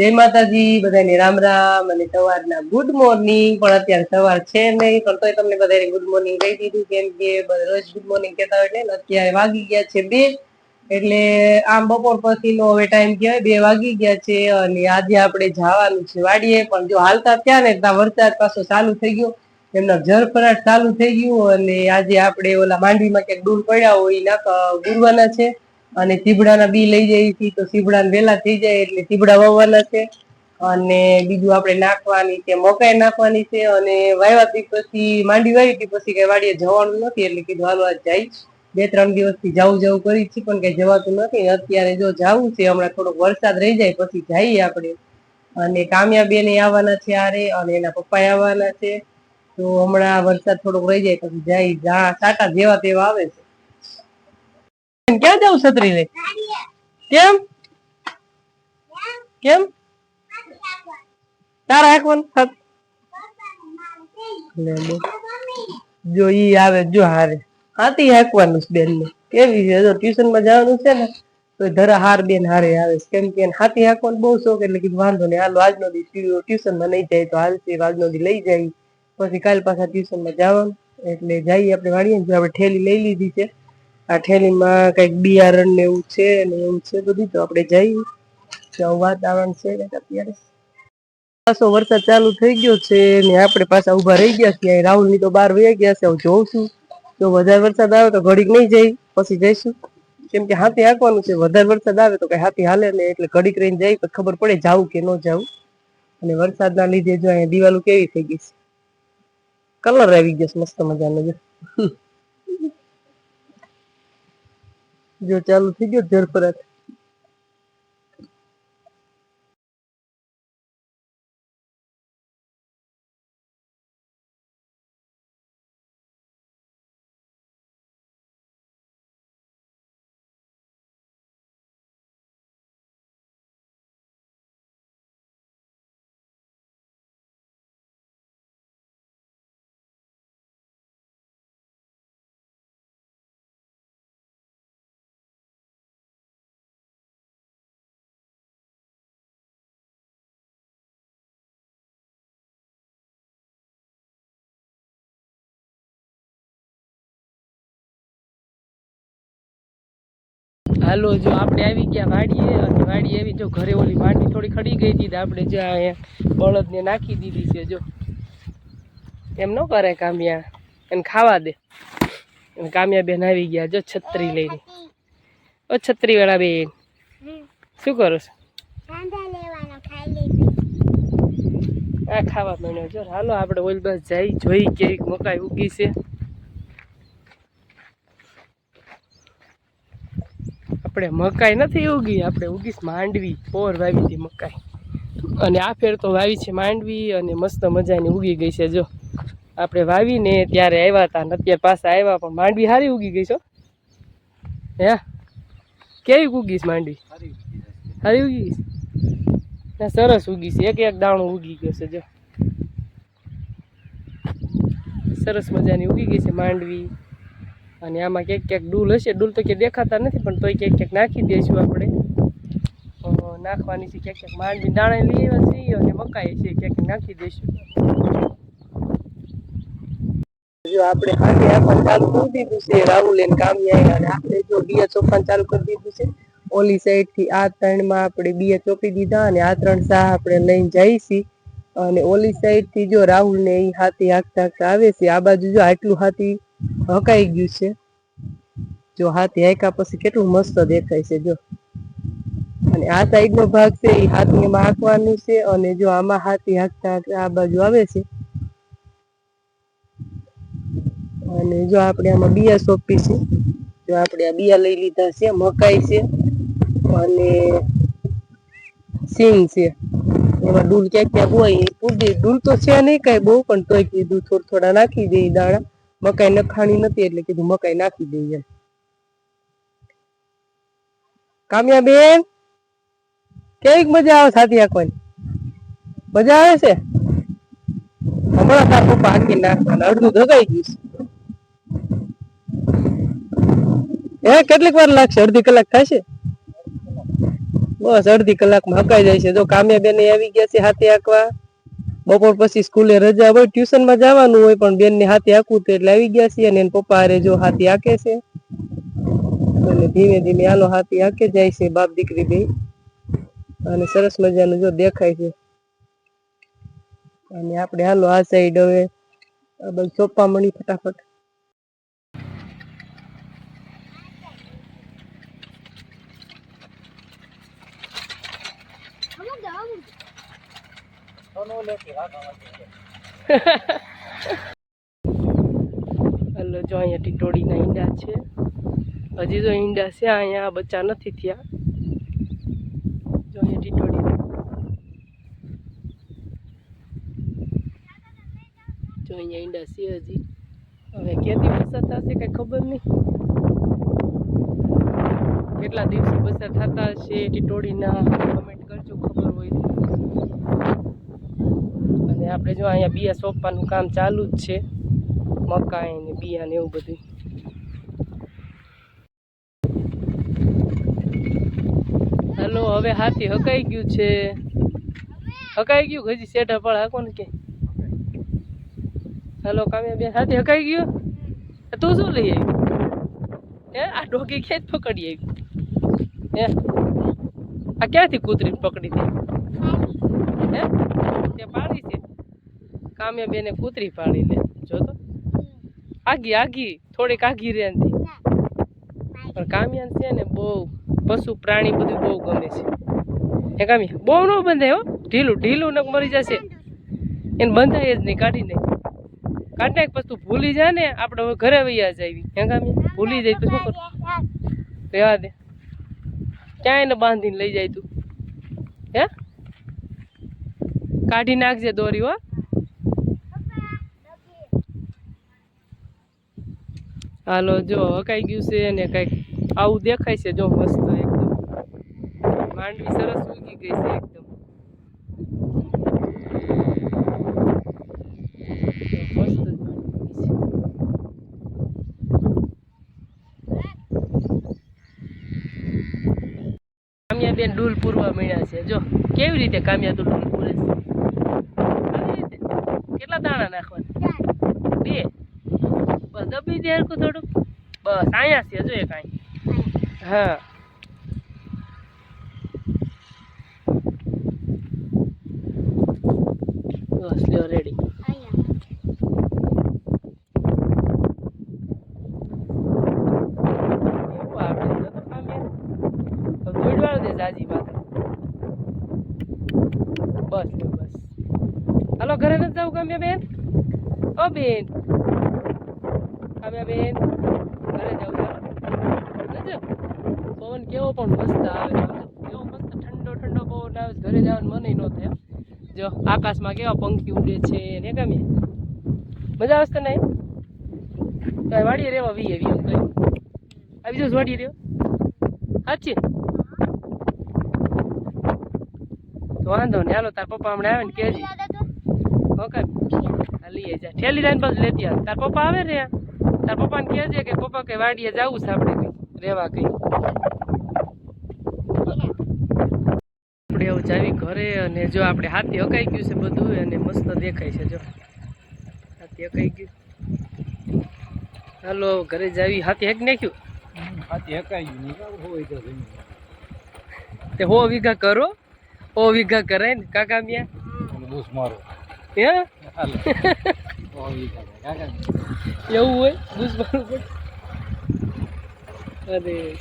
જય માતાજી, બધાને રામ રામ અને સવારના ગુડ મોર્નિંગ પણ અત્યારે સવાર છે નહીં, પણ તોય તમને બધાને ગુડ મોર્નિંગ કહી દીધું કેમ કે રોજ ગુડ મોર્નિંગ કહેતા હોય એટલે અત્યારે વાગી ગયા છે બે. એટલે આમ બપોર પછીનો હવે ટાઈમ કહેવાય, બે વાગી ગયા છે અને આજે આપણે જવાનું છે વાડીએ. પણ જો હાલતા ત્યાં ને, ત્યાં વરસાદ પાછો ચાલુ થઈ ગયો. એમના જરફરાટ ચાલુ થઈ ગયું અને આજે આપણે ઓલા માંડવીમાં ક્યાંક ડૂલ પડ્યા હોય નાખ ગુરવાના છે. અને સીબડાના બી લઈ જઈએ છીએ તો સીબડા વેલા થઈ જાય એટલે સીબડા વાવવાના છે. અને બીજું આપણે નાખવાની છે, મકાઈ નાખવાની છે અને વાવ્યાથી પછી, માંડી વાવી પછી કઈ વાડીએ જવાનું નથી, એટલે કીધું હાલો આજ જાય. બે ત્રણ દિવસથી જવું જવું કરી છે, પણ કઈ જવાતું નથી. અત્યારે જો જવું છે, હમણાં થોડોક વરસાદ રહી જાય પછી જઈએ આપણે. અને કામ્યા ને આવવાના છે આરે અને એના પપ્પા આવવાના છે. તો હમણાં વરસાદ થોડોક રહી જાય પછી જાય સાટા જેવા તેવા આવે છે. ક્યાં જાવ છત્રી લઈ? કેમ? કેમ? તારા. જો ઈ આવે, જો હારે. હાથી હાકવાનું બેન ને કેવી છે? જો ટ્યુશનમાં જવાનું છે ને, તો ધરા હાર બેન હારે આવે કેમ કે હાથી હાંકવાનું બહુ શોખ એટલે કીધું, વાંધો નહીં, હાલો, આજનો દી ટ્યુશનમાં નહીં જાય, તો હાલશે આજનો દી લઈ જાય. પછી કાલ પાછા ટ્યુશનમાં જવાનું. એટલે જઈએ આપણે વાળીએ આપણે ઠેલી લઈ લીધી છે. આ ઠેલીમાં કંઈક બિયારણ ને એવું છે ને એવું છે બધું, તો આપણે જઈએ તો વાતાવરણ છે ને અત્યારે. પાછો વરસાદ ચાલુ થઈ ગયો છે ને આપણે પાછા ઊભા રહી ગયા છીએ. રાહુલની તો બહાર વહી ગયા છે હું જોઉં છું. જો વધારે વરસાદ આવે તો ઘડીક નહીં જઈ, પછી જઈશું. કેમ કે હાથી હાંકવાનું છે, વધારે વરસાદ આવે તો કઈ હાથી હાલે ને એટલે ઘડીક રહીને જાય તો ખબર પડે જાવું કે ન જાવું. અને વરસાદના લીધે જો અહીંયા દિવાલો કેવી થઈ ગઈ છે. કલર આવી ગયો છે, મસ્ત મજાનો જો ચાલુ થઈ ગયો જરફરાટ હાલો, જો આપણે આવી ગયા વાડીએ, અને વાડી આવી જો ઘરે ઓલી વાડી થોડી ખડી ગઈ હતી આપણે જો અહીંયા બળદને નાખી દીધી છે, જો. એમ ન કરે કામિયા, એને ખાવા દે. કામિયા બેન આવી ગયા, જો છત્રી લઈને. ઓ છત્રી વાળા બેન, શું કરો છો? આ ખાવા મળ્યો જો. હાલો, આપણે ઓલ બસ જઈ, જોઈ કેવી મકાઈ ઉગી છે. આપણે મકાઈ નથી ઉગી, આપણે ઉગીશ માંડવી. પોર વાવી હતી મકાઈ. અને આ ફેર તો વાવી છે માંડવી અને મસ્ત મજાની ઉગી ગઈ છે જો. આપણે વાવીને ત્યારે આવ્યા હતા અને અત્યારે પાછા આવ્યા પણ માંડવી સારી ઉગી ગઈ છો હે. કેવી ઉગીશ માંડવી? સારી ઉગી ને, સરસ ઉગી છે. એક એક દાણો ઉગી ગયો છે જો. સરસ મજાની ઉગી ગઈ છે માંડવી. અને આમાં ક્યાંક ક્યાંક ડૂલ હશે, ડૂલ તો ક્યાંક દેખાતા નથી, પણ તોય ક્યાંક ક્યાંક નાખી દઈશું આપણે. નાખવાની છે ક્યાંક ક્યાંક માંડવી દાણા લઈ આવ્યા છીએ અને મકાઈ છે, ક્યાંક નાખી દઈશું જો આપણે ચાલુ કરી દીધું છે, રાહુલ એને કામ આવ્યા અને આપણે જો બિયા ચોપાન ચાલુ કરી દીધું છે, ઓલી સાઈડથી આ ત્રણમાં આપણે બિયા ચોપી દીધા અને આ ત્રણ સાહ આપણે લઈને જઈશી અને ઓલી સાઈડથી જો રાહુલ ને એ હાથી હાંકતા હાંકતા આવે છે, આ બાજુ જો આટલું હાથી હકાઈ ગયું છે. જો હાથી હાયકા પછી કેટલું મસ્ત દેખાય છે, જો. અને આ સાઈડ નો ભાગ છે એ હાથી એમાં હાંકવાનું છે, અને જો આમાં હાથી હાંકતા આ બાજુ આવે છે. અને જો આપણે આમાં બિયા સોંપી છે, જો આપણે આ બિયા લઈ લીધા છે, મકાઈ છે, અને સિંગ છે. એમાં ડૂલ ક્યાંક ક્યાંક હોય, એ ડૂલ તો છે નહીં કઈ બહુ, પણ તોય કીધું થોડા થોડા નાખી દે દાણા. મકાઈ નખાણી નથી એટલે કીધું મકાઈ નાખી દઈએ. એમ કામ્યા બેન, કેવીક મજા આવે સાથી આંકવાની મજા આવે છે? હમણાં તાર પપ્પા નાખવાના, અડધું ધગાઈ ગયું હે, કેટલીક વાર લાગશે? અડધી કલાક થશે? બસ, અડધી કલાકમાં હકાઈ જાય છે. જો કામ્યા બેન આવી ગયા છે હાથે હાંકવા. બપોર પછી સ્કૂલે રજા હોય ટ્યુશનમાં જવાનું હોય, પણ બેન ને હાથે આકું તો એટલે આવી ગયા છે અને એના પપ્પા હારે જો હાથી આકે છે. અને ધીમે ધીમે આનો હાથી આકે જાય છે બાપ દીકરી બે. અને સરસ મજાનું જો દેખાય છે. અને આપણે હાલો આ સાઈડ હવે બધું ચોપ્પા મળી ફટાફટ. દો અમુક હલો, જો અહીંયા ટીટોડીના ઈંડા છે. હજી જો ઈંડા છે, અહીંયા બચ્ચા નથી થયા. જો અહીંયા ટીટોડી. જો અહીંયા ઈંડા છે હજી. હવે ક્યાંથી પસાર થશે કઈ ખબર નહીં. કેટલા દિવસો પસાર થતા હશે ટીટોડીના કમેન્ટ કરજો, ખબર હોય. આપણે જો અહીંયા બિયા સોંપવાનું કામ ચાલુ જ છે. મકાઈ ને બિયા ને એવું બધું હાલો, હવે હાથી હકાઈ ગયું છે. હકાઈ ગયું હજી શેઠા પણ હાકો ને કે હાલો, કામ્યા બેન, હાથી હકાઈ ગયું? તું શું લઈ આવી? હે, આ ડોગી ક્યાંય પકડી આવી? હે? આ ક્યાંથી કૂતરી પકડી હતી હે? તે પાડી છે. કામ્યા બેને કૂતરી પાડી લે. જો તો. આગી આગી. થોડીક આગી રે પણ કામ્યાન છે ને બહુ પશુ પ્રાણી બધું બહુ ગમે છે. હે કામી બહુ ન બંધાય હો. ઢીલું ઢીલું નક મરી જશે. એને બંધાય જ નહીં કાઢી નહીં કાઢી નાખ પછી તું ભૂલી જાય ને આપણે હવે ઘરે વૈયા જાવી હે કામી ભૂલી જાય તો શું કરું? રહેવા દે. ક્યાં એને બાંધીને લઈ જાય તું. હે? કાઢી નાખજે દોરી હો. હાલો, જો હકાઈ ગયું છે ને કંઈક આવું દેખાય છે જો મસ્ત એકદમ. માંડવી સરસ ઉગી ગઈ છે એકદમ. બેન ડૂલ પૂરવા મળ્યા છે. જો, કેવી રીતે કામ્યા તો ડૂલ પૂરે છે? કેટલા દાણા નાખવાના? બે. દબી દે હરખું થોડુંક. બસ અહીંયા છે હજુ એક અહીં હા. બસ, લ્યો રેડી બસ બસ. હાલો, ઘરે નથી જવું કામ્યા બેન? ઓ, બેન કામ્યા બેન ઘરે જાવ ચાલો પવન પણ મસ્ત આવે. એવો મસ્ત ઠંડો ઠંડો પવન આવે. ઘરે જવાનું મને ન થાય જો આકાશમાં કેવા પંખી ઉડે છે ને ગમે મજા આવશે તને કઈ વાડીએ રેવા વી એવી એમ કઈ. આવી જાવ વાડી રહ્યો સાચી વાંધો ને હાલો, તાર પપ્પા હમણાં આવે ને કેજી ઓકે. હા લઈએ જા. ઠેલી લાઈન બસ લેતી આવે. તાર પપ્પા આવે ને તાર પપ્પાને કહેજે કે પપ્પા કે વાડીએ જવું છે આપણે કઈ. રહેવા કઈ. એવું જાવી ઘરે અને જો આપણે હાથી હકાઈ ગયું છે બધું અને મસ્ત દેખાય છે જો. હાથી હકાઈ ગયું. હાલો ઘરે જાવી હાથી હેક નાખ્યું? હાથી હકાઈ ગયું હોય તો તે હો વીઘા કરો હો વીઘા કરાય ને કાકા મિયા? દોષ મારો. હે? તો એવું હોય? મારવું પડે અરે.